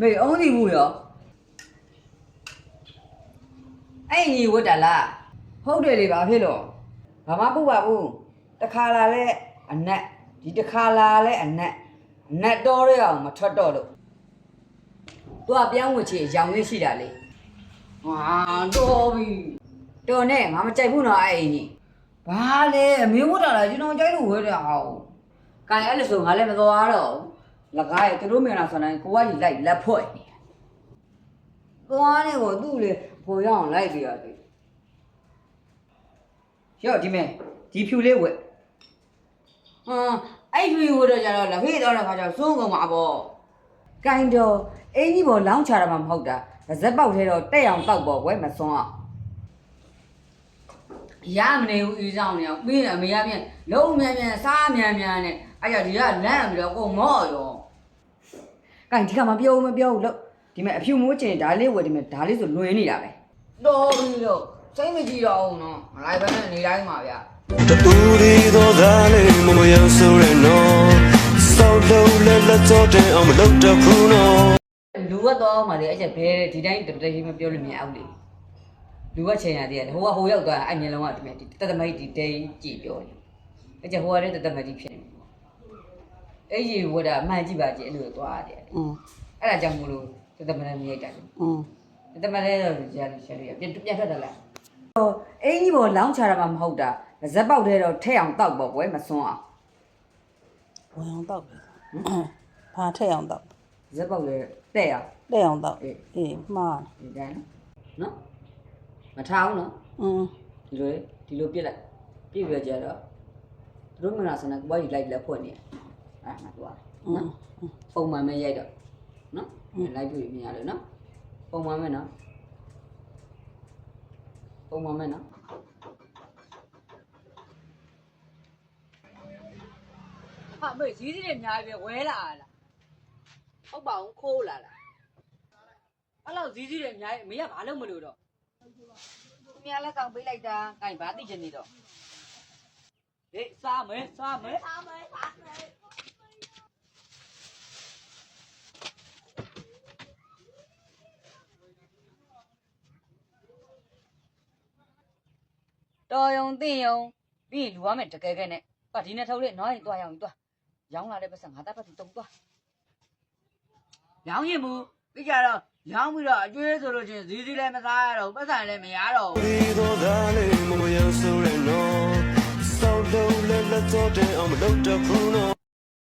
မေအုံးစီဘူးရောအဲ့ညီဝတ်တာလားဟုတ်တယ်လေဘာဖြစ်လို့ဘာမှပုတ်ပါဘူးတခါလာလဲအနက်ဒီတခါလာလဲအနက်အနက်တော်ရအောင်မထွက်တော့လို့သူကပြောင်းဝချေရောင်လေးရှိတာလေဟာတော်ပြီတော်နဲ့ငါမကြိုက်ဘူးနော်အဲ့အကြီးဘာလဲအမေဝတ်တာလားကျွန်တော်ကြိုက်လို့ဝဲတယ်ဟောကန်အဲ့လိုဆိုငါလည်းမသွားတော့ဘူး လကားရဲ့သူတို့မင်လာဆိုတိုင်းကိုကကြီးလိုက်လက်ဖွဲ့နေတယ်သွားနေကိုသူ့လေပေါ်ရအောင်လိုက်ပြရတယ်ရော့ဒီမဲ့ဒီဖြူလေးဝက်ဟမ်အဲ့ဖြူဝတ်တော့ကြတော့လက်ဖေးတော့တဲ့ခါကျစိုးကုန်မှာပေါ့ကန်တော့အင်းကြီးပေါ်လောင်းချတာမှမဟုတ်တာပါဇက်ပေါက်ထဲတော့တက်အောင်တောက်ပေါ့ကွယ်မစွန်းအောင်ရမနေဘူးအေးဆောင်နေအောင်ပြီးရင်အမေကပြန်လုံးမြန်မြန်စားမြန်မြန်နဲ့အဲ့ကြောင့်ဒီကလန့်ပြီးတော့ကိုမော့ရော။ ကန်ဒီကမပြောဘူးမပြောဘူးလို့ဒီမဲ့အဖြူမိုးကျင်ဒါလေးဝယ်ဒီမဲ့ဒါလေးဆိုလွင်နေတာပဲ။တော်ပြီလို့စိတ်မကြည့်တော့ဘူးနော်။မလိုက်ဘဲနဲ့နေတိုင်းပါဗျာတူရီသောသားလေးမမယံဆိုရနော်စောက်လုံးလက်လက်တော့တဲ့အောင်မလုပ်တော့ဘူးနော်။လူကတော့မှလေအဲ့ချက်ဘဲဒီတိုင်းတပတကြီးမပြောလို့မြင်အောင်လေ။လူကချိန်ရသေးတယ်ဟိုကဟိုရောက်သွားအဲ့မျက်လုံးကဒီမဲ့ဒီတသက်မိတ်ဒီတဲကြည့်ပြောတယ်။အဲ့ချက်ဟိုကလည်းတသက်မိတ်ကြီးဖြစ်နေတယ်။ အဲ့ဒီဝတ်တာမှန်ကြည့်ပါကြည့်အဲ့လိုသွားတယ်။ อืม အဲ့ဒါကြောင့်မလို့တသမနဲ့မြိုက်တာလေ อืม တသမနဲ့တော့ကြာလို့ရှာလို့ရပြန်ပြန်ထွက်တယ်လားဟိုအင်းကြီးပေါ်လောင်းချတာမှမဟုတ်တာဇက်ပေါက်တဲ့တော့ထက်အောင်တောက်ပေါ့ကွယ်မစွန်းအောင် ဝင်အောင်တောက်ပြီဘာထည့်အောင်တောက် ဇက်ပေါက်တဲ့တဲ့အောင် တဲ့အောင်တောက် အေး အေးမှား ဒီတိုင်းနော်မထားအောင်နော် อืม ဒီလိုဒီလိုပြစ်လိုက်ပြစ်ပြကြတော့သူတို့မနာစနေကိုဘာကြီးလိုက်လက်ဖွင့်နေအဲ့မှာ သွားอืมပုံမှန်ပဲရိုက်တော့နော်လိုက်ပြမြင်ရလို့နော်ပုံမှန်ပဲနော်ပုံမှန်ပဲနော်ဟာမေဈေးကြီးတွေအများကြီးပဲဝဲလာလားဟုတ်ပါအောင်ခိုးလာလားအဲ့လောက်ဈေးကြီးတွေအများကြီးအမေကဘာလို့မလို့တော့သူများလက်ဆောင်ပေးလိုက် တာကင်ဘာသိချင်နေတော့ဟေးစားမယ်စားမယ်စားမယ်စားမယ်တော်ယုံသိယုံပြီးရင်လူရမယ်တကယ်ကဲနဲ့ပါဒီနဲ့ထုတ်လေနောက်ရင်တွားရအောင်တွားရောင်းလာတဲ့ပတ်စံငါသားပတ်သူတုံတွားရောင်းရင်မူပြီးကြတော့ရောင်းပြီးတော့အကျွေးဆိုလို့ချင်းဈေးဈေးလည်းမစားရတော့ဘူးပတ်စံလည်းမရတော့တူဘူးရီသောသားလေးမမယံဆိုရနော်စောက်လုံးလက်လက်တော့တဲ့အောင်မလုပ်တော့ဘူးနော်